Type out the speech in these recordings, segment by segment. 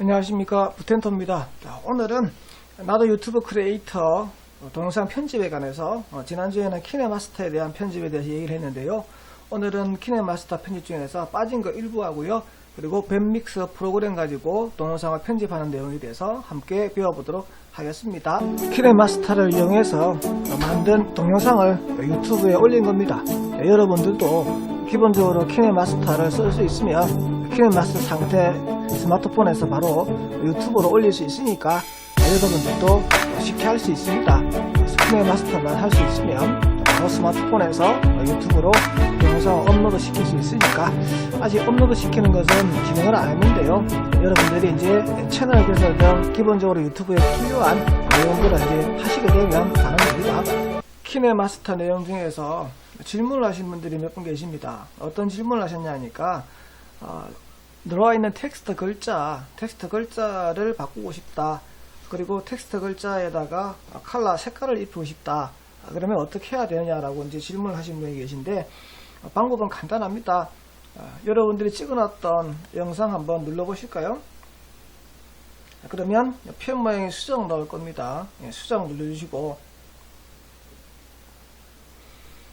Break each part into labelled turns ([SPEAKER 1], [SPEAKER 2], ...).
[SPEAKER 1] 안녕하십니까. 부텐토입니다. 자, 오늘은 나도 유튜브 크리에이터 어, 동영상 편집에 관해서 어, 지난주에는 키네마스터에 대한 편집에 대해서 얘기를 했는데요. 오늘은 키네마스터 편집 중에서 빠진 거 일부 하고요. 그리고 밴믹스 프로그램 가지고 동영상을 편집하는 내용에 대해서 함께 배워보도록 하겠습니다. 키네마스터를 이용해서 만든 동영상을 유튜브에 올린 겁니다. 자, 여러분들도 기본적으로 키네마스터를 쓸 수 있으면 키네마스터 상태 스마트폰에서 바로 유튜브로 올릴 수 있으니까 여러분들도 쉽게 할 수 있습니다. 키네마스터만 할 수 있으면 바로 스마트폰에서 유튜브로 영상을 업로드 시킬 수 있으니까 아직 업로드 시키는 것은 진행을 안 했는데요. 여러분들이 이제 채널 개설 등 기본적으로 유튜브에 필요한 내용들을 이제 하시게 되면 가능합니다. 키네마스터 내용 중에서 질문을 하신 분들이 몇 분 계십니다. 어떤 질문을 하셨냐 하니까 어, 들어와 있는 텍스트 글자, 텍스트 글자를 바꾸고 싶다. 그리고 텍스트 글자에다가 컬러 색깔을 입히고 싶다. 그러면 어떻게 해야 되느냐라고 이제 질문을 하신 분이 계신데 어, 방법은 간단합니다. 어, 여러분들이 찍어놨던 영상 한번 눌러 보실까요? 그러면 표현 모양의 수정 나올 겁니다. 예, 수정 눌러주시고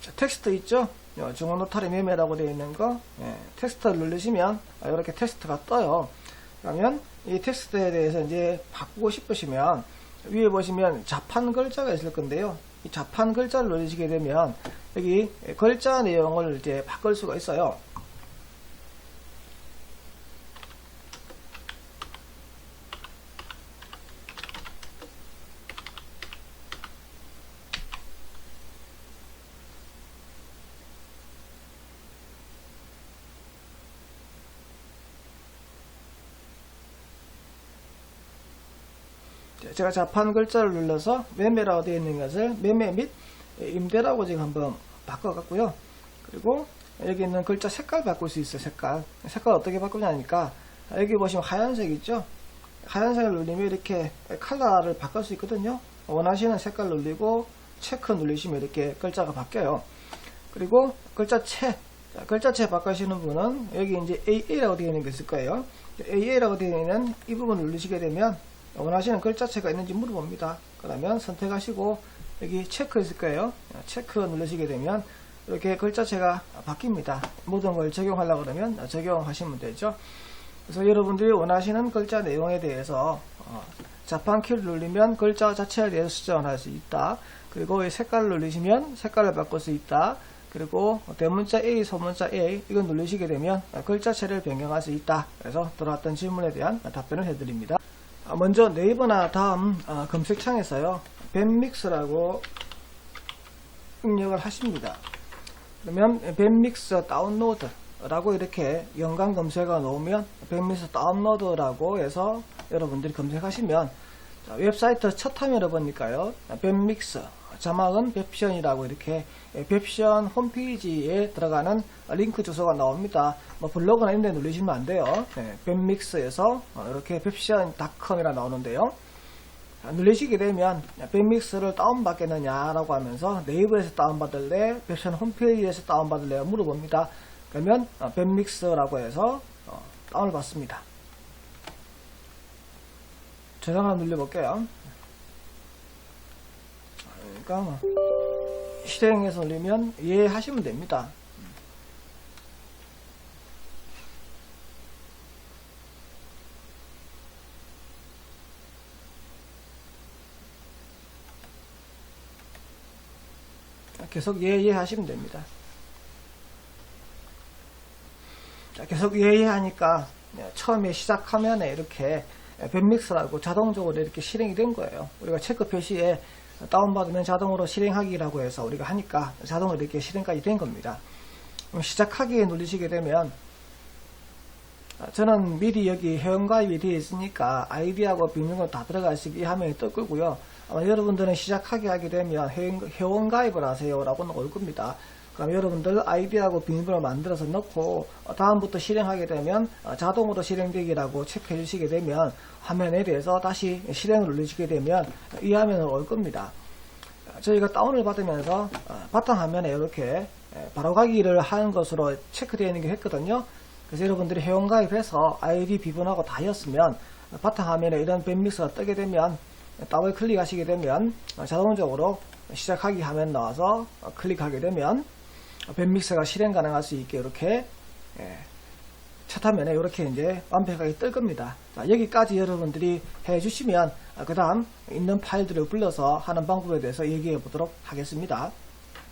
[SPEAKER 1] 자, 텍스트 있죠? 어, 중원 노타리 매매라고 되어 있는 거 예, 텍스트를 누르시면 아, 이렇게 텍스트가 떠요. 그러면 이 텍스트에 대해서 이제 바꾸고 싶으시면 위에 보시면 자판 글자가 있을 건데요. 이 자판 글자를 누르시게 되면 여기 글자 내용을 이제 바꿀 수가 있어요. 제가 자판 글자를 눌러서 매매라고 되어 있는 것을 매매 및 임대라고 지금 한번 바꿔갖고요. 그리고 여기 있는 글자 색깔 바꿀 수 있어요. 색깔. 색깔 어떻게 바꾸냐니까 여기 보시면 하얀색 있죠? 하얀색을 누르면 이렇게 컬러를 바꿀 수 있거든요. 원하시는 색깔 눌리고 체크 누르시면 이렇게 글자가 바뀌어요. 그리고 글자체 자, 글자체 바꾸시는 분은 여기 이제 AA라고 되어 있는 게 있을 거예요. AA라고 되어 있는 이 부분 누르시게 되면 원하시는 글자체가 있는지 물어봅니다. 그러면 선택하시고 여기 체크 있을 거예요. 체크 누르시게 되면 이렇게 글자체가 바뀝니다. 모든 걸 적용하려고 그러면 적용하시면 되죠. 그래서 여러분들이 원하시는 글자 내용에 대해서 어, 자판 키를 누르면 글자 자체에 대해서 수정을 할 수 있다. 그리고 이 색깔을 누르시면 색깔을 바꿀 수 있다. 그리고 대문자 A, 소문자 A 이거 누르시게 되면 글자체를 변경할 수 있다. 그래서 들어왔던 질문에 대한 답변을 해드립니다. 아, 먼저 네이버나 다음 아, 검색창에서요 밴믹스라고 입력을 하십니다. 그러면 밴믹스 다운로드 라고 이렇게 연관 검색어 놓으면 밴믹스 다운로드 라고 해서 여러분들이 검색하시면 자, 웹사이트 첫 화면을 보니까요 밴믹스 자막은 웹션이라고 이렇게 웹션 홈페이지에 들어가는 링크 주소가 나옵니다. 뭐 블로그나 이런 데 누르시면 안 돼요. 네, 밴믹스에서 이렇게 웹션.com이라 나오는데요. 자, 누르시게 되면 밴믹스를 다운받겠느냐라고 하면서 네이버에서 다운받을래, 웹션 홈페이지에서 다운받을래 물어봅니다. 그러면 밴믹스라고 해서 어, 다운을 받습니다. 저장 한번 눌러볼게요. 뭐 실행해서 올리면 이해하시면 됩니다. 계속 예예 하시면 됩니다. 자, 계속 예예 하니까 처음에 시작하면에 이렇게 밴믹스라고 자동적으로 이렇게 실행이 된 거예요. 우리가 체크 표시에 다운받으면 자동으로 실행하기라고 해서 우리가 하니까 자동으로 이렇게 실행까지 된 겁니다. 시작하기에 누르시게 되면 저는 미리 여기 회원가입이 되어 있으니까 아이디하고 비밀번호 다 들어가 있으니 이 화면이 뜰 거고요. 아마 여러분들은 시작하게 하게 되면 회원가입을 하세요 라고 올 겁니다. 그럼 여러분들 아이디하고 비밀번호 만들어서 넣고 다음부터 실행하게 되면 자동으로 실행되기라고 체크해 주시게 되면 화면에 대해서 다시 실행을 누르시게 되면 이 화면으로 올 겁니다. 저희가 다운을 받으면서 바탕화면에 이렇게 바로가기를 하는 것으로 체크되어 있는 게 했거든요. 그래서 여러분들이 회원가입해서 아이디 비번하고 다였으면 바탕화면에 이런 밴믹스가 뜨게 되면 더블 클릭하시게 되면 어, 자동적으로 시작하기 화면 나와서 어, 클릭하게 되면 밴믹스가 실행 가능할 수 있게 이렇게 예, 첫 화면에 이렇게 이제 완벽하게 뜰 겁니다. 자, 여기까지 여러분들이 해 주시면 그 다음 있는 파일들을 불러서 하는 방법에 대해서 얘기해 보도록 하겠습니다.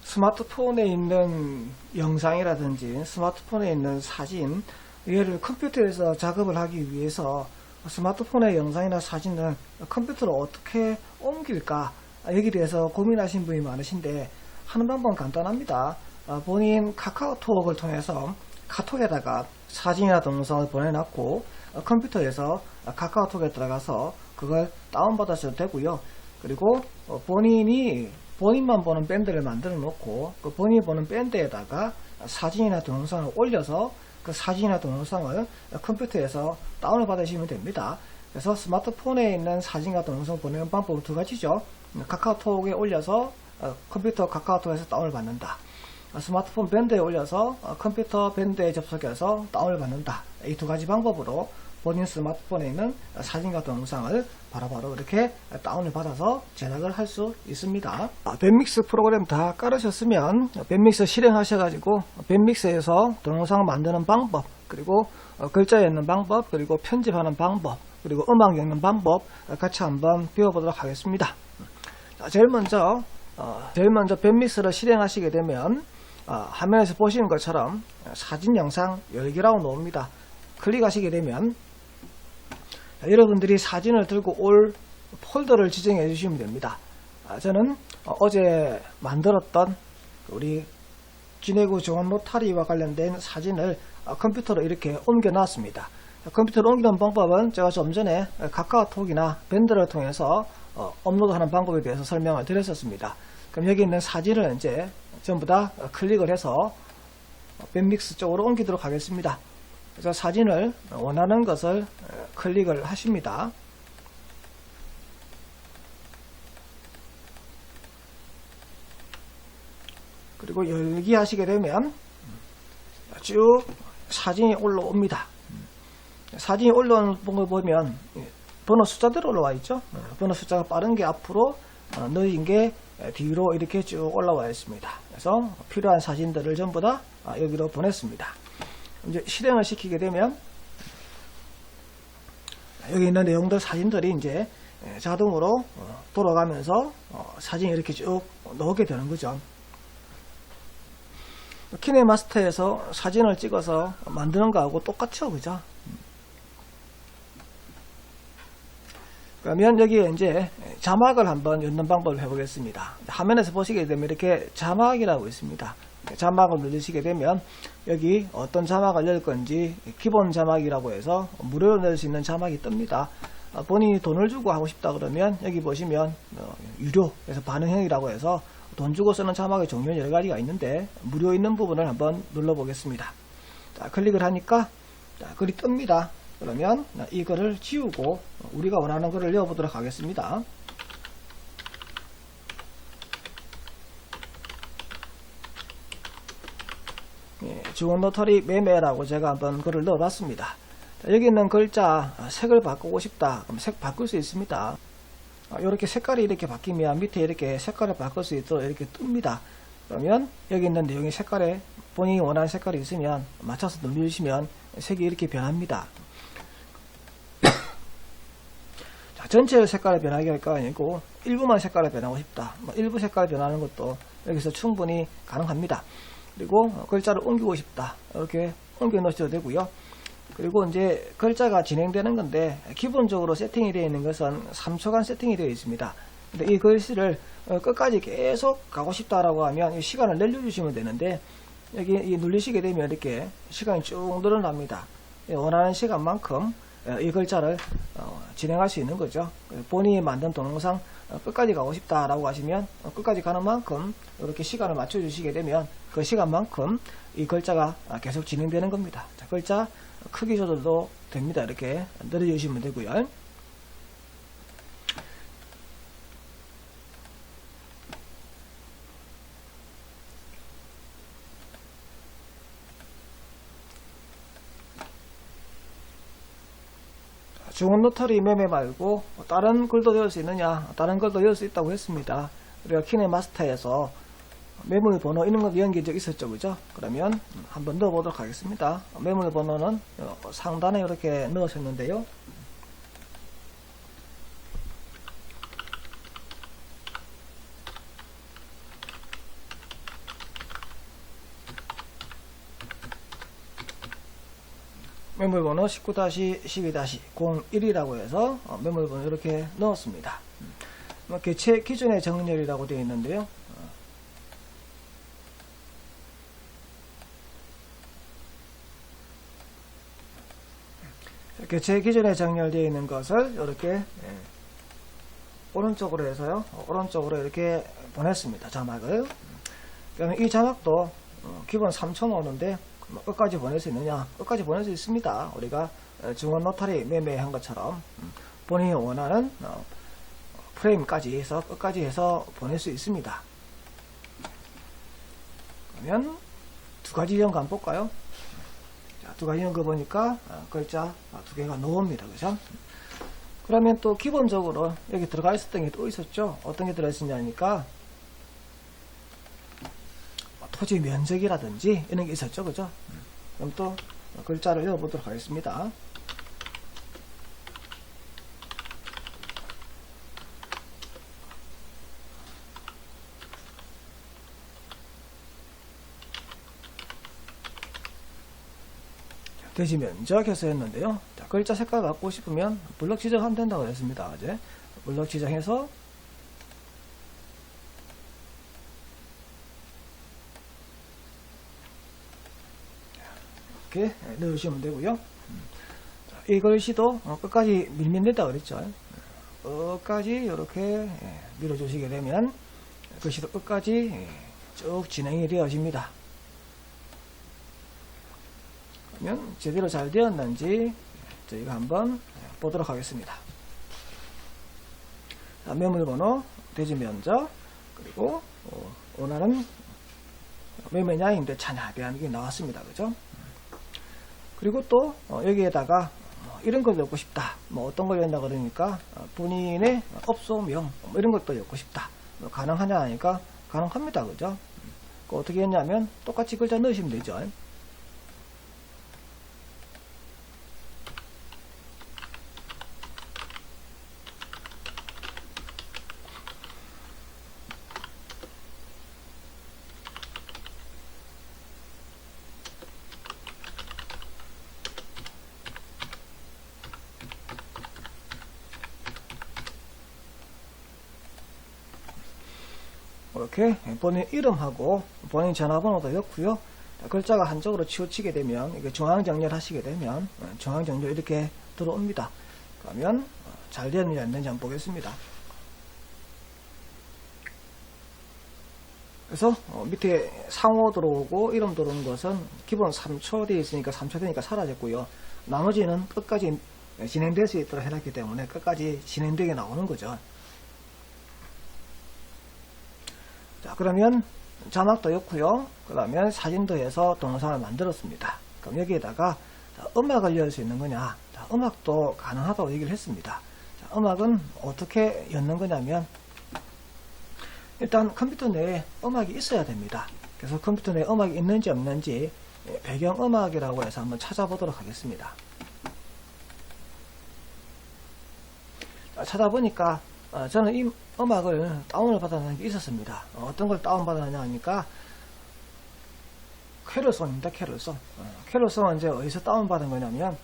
[SPEAKER 1] 스마트폰에 있는 영상이라든지 스마트폰에 있는 사진 얘를 컴퓨터에서 작업을 하기 위해서 스마트폰의 영상이나 사진을 컴퓨터로 어떻게 옮길까 여기에 대해서 고민하신 분이 많으신데 하는 방법은 간단합니다. 어, 본인 카카오톡을 통해서 카톡에다가 사진이나 동영상을 보내놨고 어, 컴퓨터에서 카카오톡에 들어가서 그걸 다운받으셔도 되고요. 그리고 어, 본인이 본인만 보는 밴드를 만들어 놓고 그 본인이 보는 밴드에다가 사진이나 동영상을 올려서 그 사진이나 동영상을 컴퓨터에서 다운을 받으시면 됩니다. 그래서 스마트폰에 있는 사진과 동영상 보내는 방법은 두 가지죠. 카카오톡에 올려서 어, 컴퓨터 카카오톡에서 다운을 받는다. 어, 스마트폰 밴드에 올려서 어, 컴퓨터 밴드에 접속해서 다운을 받는다. 이 두 가지 방법으로 본인 스마트폰에 있는 사진과 동영상을 바로바로 이렇게 다운을 받아서 제작을 할 수 있습니다. 아, 밴믹스 프로그램 다 깔으셨으면 밴믹스 실행하셔가지고 밴믹스에서 동영상 만드는 방법 그리고 어, 글자 읽는 방법 그리고 편집하는 방법 그리고 음악 읽는 방법 같이 한번 배워보도록 하겠습니다. 자, 제일 먼저 어, 제일 먼저 밴믹스를 실행하시게 되면 어, 화면에서 보시는 것처럼 사진 영상 열기라고 나옵니다. 클릭하시게 되면 자, 여러분들이 사진을 들고 올 폴더를 지정해 주시면 됩니다. 아, 저는 어, 제 만들었던 우리 진해구 정원 로타리와 관련된 사진을 어, 컴퓨터로 이렇게 옮겨 놨습니다. 컴퓨터로 옮기는 방법은 제가 좀 전에 카카오톡이나 밴드를 통해서 어, 업로드하는 방법에 대해서 설명을 드렸었습니다. 그럼 여기 있는 사진을 이제 전부 다 클릭을 해서 밴믹스 쪽으로 옮기도록 하겠습니다. 그래서 사진을 원하는 것을 클릭을 하십니다. 그리고 열기 하시게 되면 쭉 사진이 올라옵니다. 사진이 올라오는 걸 보면 번호 숫자대로 올라와 있죠. 번호 숫자가 빠른 게 앞으로 어, 느린 게 뒤로 이렇게 쭉 올라와 있습니다. 그래서 필요한 사진들을 전부 다 아, 여기로 보냈습니다. 이제 실행을 시키게 되면 여기 있는 내용들 사진들이 이제 자동으로 어, 돌아가면서 어, 사진이 이렇게 쭉 나오게 되는 거죠. 키네마스터에서 사진을 찍어서 만드는 거하고 똑같죠, 그죠? 그러면 여기에 이제 자막을 한번 넣는 방법을 해보겠습니다. 화면에서 보시게 되면 이렇게 자막이라고 있습니다. 자막을 누르시게 되면 여기 어떤 자막을 넣을 건지 기본 자막이라고 해서 무료로 넣을 수 있는 자막이 뜹니다. 어, 본인이 돈을 주고 하고 싶다 그러면 여기 보시면 어, 유료 그래서 반응형이라고 해서 돈 주고 쓰는 자막의 종류 여러 가지가 있는데 무료 있는 부분을 한번 눌러 보겠습니다. 자, 클릭을 하니까 자, 글이 뜹니다. 그러면 이거를 지우고 우리가 원하는 것을 넣어보도록 하겠습니다. 예, 주원 노터리 매매라고 제가 한번 글을 넣어봤습니다. 자, 여기 있는 글자 아, 색을 바꾸고 싶다. 그럼 색 바꿀 수 있습니다. 이렇게 아, 색깔이 이렇게 바뀌면 밑에 이렇게 색깔을 바꿀 수 있도록 이렇게 뜹니다. 그러면 여기 있는 내용의 색깔에 본인이 원하는 색깔이 있으면 맞춰서 누르시면 색이 이렇게 변합니다. 자, 전체 색깔을 거 아니고 일부만 색깔을 변하고 싶다. 뭐 일부 색깔 변하는 것도 여기서 충분히 가능합니다. 그리고 글자를 옮기고 싶다. 이렇게 옮겨 놓으셔도 되고요. 그리고 이제 글자가 진행되는 건데 기본적으로 세팅이 되어 있는 것은 3초간 세팅이 되어 있습니다. 근데 이 글씨를 어, 끝까지 계속 가고 싶다라고 하면 시간을 늘려주시면 되는데 여기 눌리시게 되면 이렇게 시간이 쭉 늘어납니다. 예, 원하는 시간만큼 어, 이 글자를 어, 진행할 수 있는 거죠. 본인이 만든 동영상 끝까지 가고 싶다라고 하시면 끝까지 가는 만큼 이렇게 시간을 맞춰 주시게 되면 그 시간만큼 이 글자가 계속 진행되는 겁니다. 자, 글자 크기 조절도 됩니다. 이렇게 늘려주시면 되고요. 중원 노타리 매매 말고 다른 글도 열수 있느냐? 다른 글도 열수 있다고 했습니다. 우리가 키네마스터에서 매물 번호 이런 거 연결 적 있었죠, 그죠? 그러면 한번 넣어 보도록 하겠습니다. 매물 번호는 어, 상단에 이렇게 넣으셨는데요. 매물번호 19-12-01이라고 해서 어, 매물번호 이렇게 넣었습니다. 뭐 개체 기준의 정렬이라고 되어 있는데요. 어. 개체 기준에 정렬되어 있는 것을 이렇게 예, 오른쪽으로 해서요. 어, 오른쪽으로 이렇게 보냈습니다. 자막을. 그러면 이 자막도 어, 기본 3천 오는데 뭐 끝까지 보낼 수 있느냐? 끝까지 보낼 수 있습니다. 우리가 어, 중원 노타리 매매한 것처럼 음, 본인이 원하는 어, 프레임까지 해서 끝까지 해서 보낼 수 있습니다. 그러면 두 가지 연관 볼까요? 자, 두 가지 연관 보니까 어, 글자 아, 두 개가 나옵니다. 그죠? 그러면 또 기본적으로 여기 들어가 있었던 게 또 있었죠? 어떤 게 들어있었냐니까 토지 면적이라든지 이런 게 있었죠. 그죠? 그럼 또 글자를 읽어보도록 하겠습니다. 대지 면적에서 했는데요. 자, 글자 색깔 바꾸고 싶으면 블럭 지정하면 된다고 했습니다. 어제 블럭 지정해서 이렇게 넣으시면 되고요. 자, 이 글씨도 어, 끝까지 밀면 된다 그랬죠. 끝까지 이렇게 밀어주시게 되면 글씨도 끝까지 예, 쭉 진행이 되어집니다. 그러면 제대로 잘 되었는지 저희가 한번 보도록 하겠습니다. 자, 매물 번호, 대지 면적, 그리고 어, 원하는 매매량인데 차냐에 게 나왔습니다. 그죠? 그리고 또 어, 여기에다가 어, 이런 걸 넣고 싶다. 뭐 어떤 걸 넣는다 그러니까 어, 본인의 업소명 뭐 이런 것도 넣고 싶다. 뭐 가능하냐 하니까 가능합니다. 그죠? 그 어떻게 했냐면 똑같이 글자 넣으시면 되죠. 이렇게 본인 이름하고 본인 전화번호도 넣고요. 글자가 한쪽으로 치우치게 되면 이게 중앙 정렬 하시게 되면 어, 중앙 정렬 이렇게 들어옵니다. 그러면 어, 잘 되는지 안 되는지 한번 보겠습니다. 그래서 어, 밑에 상호 들어오고 이름 들어오는 것은 기본 3초 되어 있으니까 3초 되니까 사라졌고요. 나머지는 끝까지 진행될 수 있도록 해놨기 때문에 끝까지 진행되게 나오는 거죠. 자, 그러면 자막도 넣고요. 그러면 사진도 해서 동영상을 만들었습니다. 그럼 여기에다가 자, 음악을 열 수 있는 거냐? 자, 음악도 가능하다고 얘기를 했습니다. 자, 음악은 어떻게 엮는 거냐면 일단 컴퓨터 내에 음악이 있어야 됩니다. 그래서 컴퓨터 내에 음악이 있는지 없는지 예, 배경음악이라고 해서 한번 찾아보도록 하겠습니다. 자, 찾아보니까 어, 저는 이 음악을 다운을 받아놓은 게 있었습니다. 어, 떤 걸 다운받았냐 하니까 캐롤송입니다. 캐롤송. 어, 캐롤송은 이제 어디서 다운받은 거냐면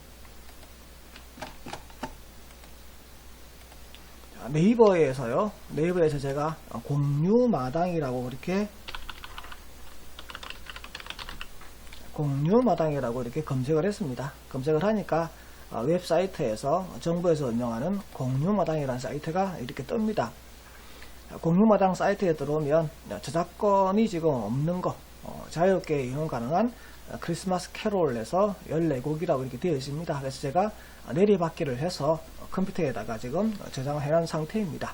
[SPEAKER 1] 자, 네이버에서요. 네이버에서 제가 공유마당이라고 이렇게 공유마당이라고 이렇게 검색을 했습니다. 검색을 하니까 어, 웹사이트에서 정부에서 운영하는 공유마당이라는 사이트가 이렇게 뜹니다. 공유마당 사이트에 들어오면 저작권이 지금 없는 거 어, 자유롭게 이용 가능한 크리스마스 캐롤에서 14곡이라고 이렇게 되어 있습니다. 그래서 제가 내리받기를 해서 컴퓨터에다가 지금 저장을 해놓은 상태입니다.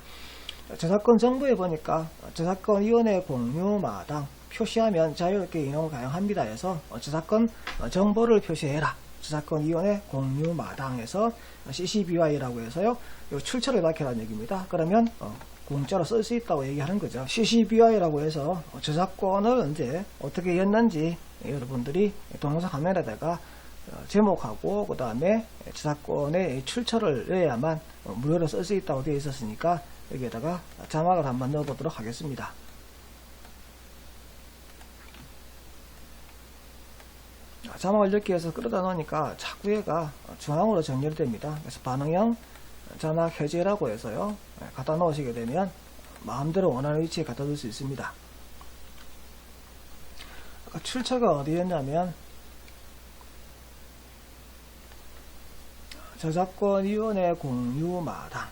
[SPEAKER 1] 저작권 정보에 보니까 저작권위원회 공유마당 표시하면 자유롭게 이용 가능합니다. 해서 저작권 정보를 표시해라 저작권위원회 공유마당에서 CCBY라고 해서요. 요 출처를 밝혀라는 얘기입니다. 그러면 어, 공짜로 쓸 수 있다고 얘기하는 거죠. CCBY라고 해서 저작권을 언제 어떻게 였는지 여러분들이 동영상 화면에다가 어, 제목하고 그 다음에 저작권의 출처를 넣어야만 어, 무료로 쓸 수 있다고 되어 있었으니까 여기에다가 자막을 한번 넣어 보도록 하겠습니다. 아, 자막을 넣기 위해서 끌어다 놓으니까 자꾸 얘가 중앙으로 정렬됩니다. 그래서 반응형 자막 해제라고 해서요. 예, 갖다 놓으시게 되면 마음대로 원하는 위치에 갖다 둘 수 있습니다. 아까 출처가 어디였냐면 저작권위원회 공유마당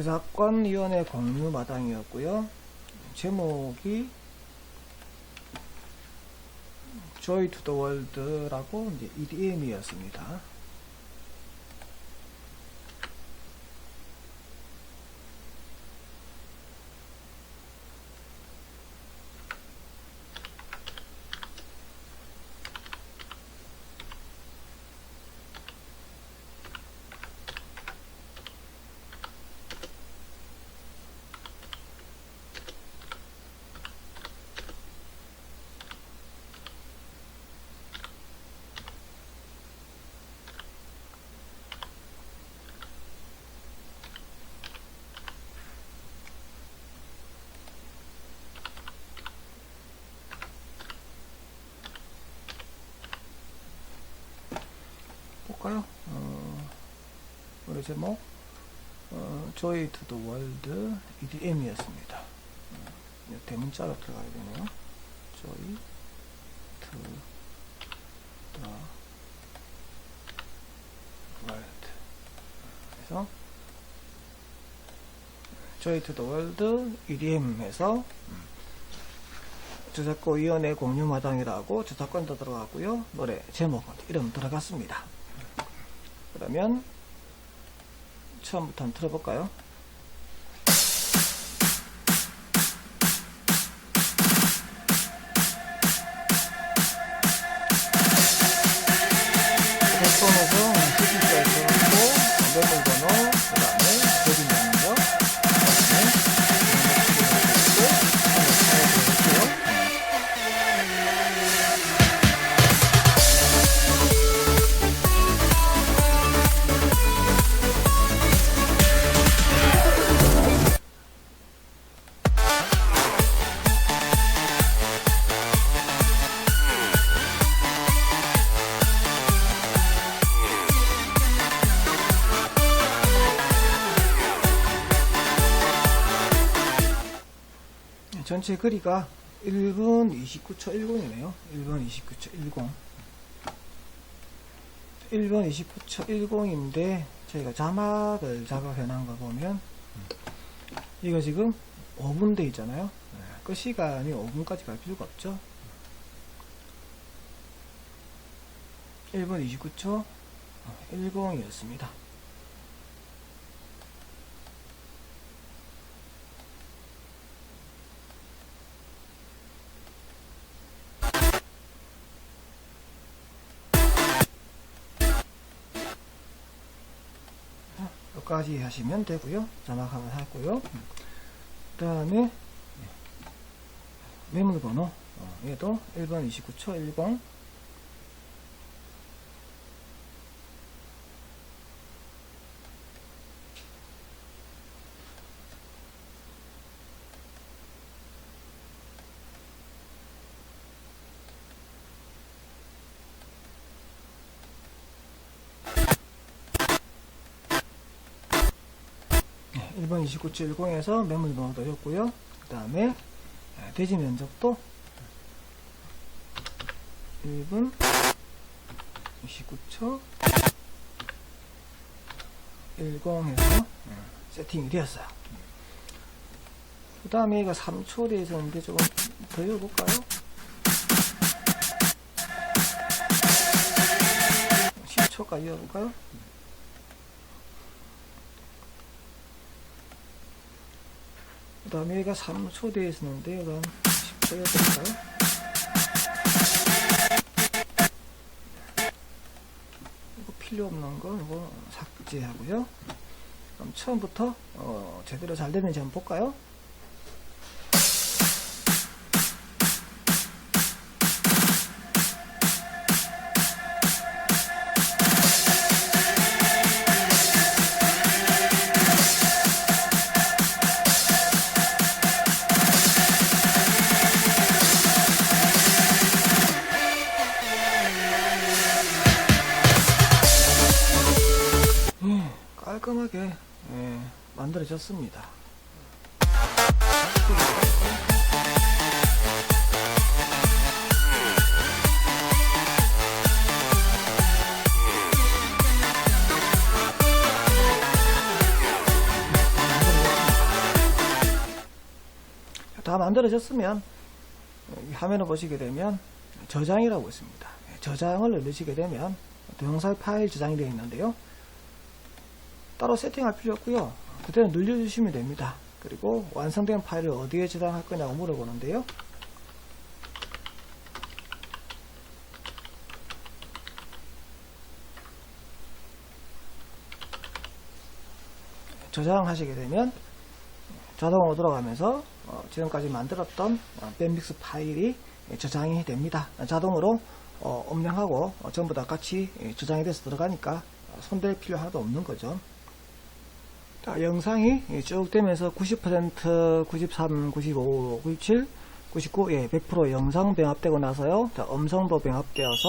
[SPEAKER 1] 저작권위원회 공유마당이었고요. 제목이 to the World라고 이제 EDM이었습니다. 볼까요? 어, 우리 제목 어, Joy to the World EDM이었습니다. 어, 대문자로 들어가야 되네요. Joy to the World. 그래서 Joy to the World EDM에서 저작권위원회 공유마당이라고 저작권도 들어가고요. 노래 제목 이름 들어갔습니다. 그러면 처음부터 한번 들어볼까요? 전체 거리가 1분 29초 10이네요. 1분 29초 10. 1분 29초 10인데 저희가 자막을 작업해 놓은 거 보면 이거 지금 5분 돼 있잖아요. 그 시간이 5분까지 갈 필요가 없죠. 1분 29초 10이었습니다. 여기까지 하시면 되고요. 자막 한번 하고요. 그 다음에 매물번호 어, 얘도 1번 29초 10 1번 29.10에서 매물 번호 넣었고요. 그 다음에 아, 대지 면적도 1분 29초 10에서 세팅이 되었어요. 그 다음에 이거 3초 되어 있었는데 조금 더 열어볼까요? 10초까지 열어볼까요? 그 다음에 여기가 3초 되어 있었는데 이건 10초 이어드릴까요? 이거 필요 없는 거 이거 삭제하고요. 그럼 처음부터 어, 제대로 잘 되는지 한번 볼까요? 만들어졌습니다. 다 만들어졌으면 이 화면을 보시게 되면 저장이라고 있습니다. 예, 저장을 누르시게 되면 동영상 파일 저장이 되어 있는데요. 따로 세팅할 필요 없고요. 그대로 눌러주시면 됩니다. 그리고 완성된 파일을 어디에 저장할 거냐고 물어보는데요. 저장하시게 되면 자동으로 들어가면서 어, 지금까지 만들었던 어, 밴믹스 파일이 저장이 됩니다. 자동으로 어, 음량하고 어, 전부 다 같이 예, 저장이 돼서 들어가니까 어, 손댈 필요 하나도 없는 거죠. 자, 영상이 쭉 되면서 90%, 93, 95, 97, 99, 예, 100% 영상 병합되고 나서요. 자, 음성도 병합되어서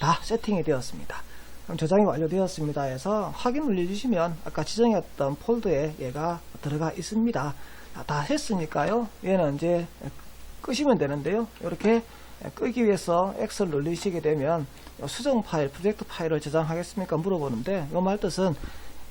[SPEAKER 1] 다 세팅이 되었습니다. 그럼 저장이 완료되었습니다 해서 확인 눌러주시면 아까 지정했던 폴더에 얘가 들어가 있습니다. 자, 다 했으니까요. 얘는 이제 끄시면 되는데요. 이렇게 끄기 위해서 X를 누르시게 되면 수정 파일, 프로젝트 파일을 저장하겠습니까? 물어보는데 이 말 뜻은 어,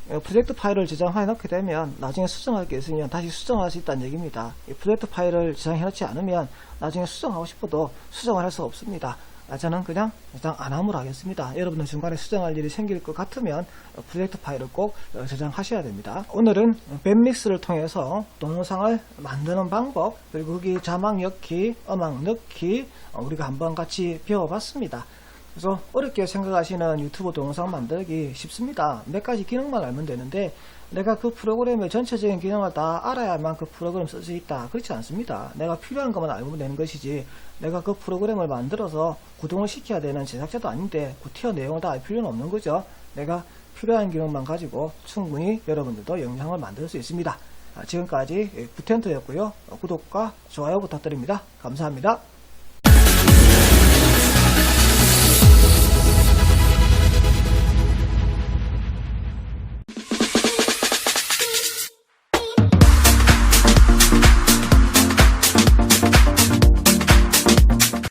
[SPEAKER 1] 프로젝트 파일을 저장해 놓게 되면 나중에 수정할 게 있으면 다시 수정할 수 있다는 얘기입니다. 이 프로젝트 파일을 저장해 놓지 않으면 나중에 수정하고 싶어도 수정을 할 수 없습니다. 아, 저는 그냥 저장 안 함으로 하겠습니다. 여러분들 중간에 수정할 일이 생길 것 같으면 어, 프로젝트 파일을 꼭 어, 저장하셔야 됩니다. 오늘은 밴믹스를 통해서 동영상을 만드는 방법 그리고 거기 자막 넣기, 음악 넣기 어, 우리가 한번 같이 배워봤습니다. 그래서 어렵게 생각하시는 유튜브 동영상 만들기 쉽습니다. 몇 가지 기능만 알면 되는데 내가 그 프로그램의 전체적인 기능을 다 알아야만 그 프로그램 쓸 수 있다. 그렇지 않습니다. 내가 필요한 것만 알면 되는 것이지 내가 그 프로그램을 만들어서 구동을 시켜야 되는 제작자도 아닌데 그 티어 내용을 다 알 필요는 없는 거죠. 내가 필요한 기능만 가지고 충분히 여러분들도 영상을 만들 수 있습니다. 아, 지금까지 구텐트였고요. 구독과 좋아요 부탁드립니다. 감사합니다.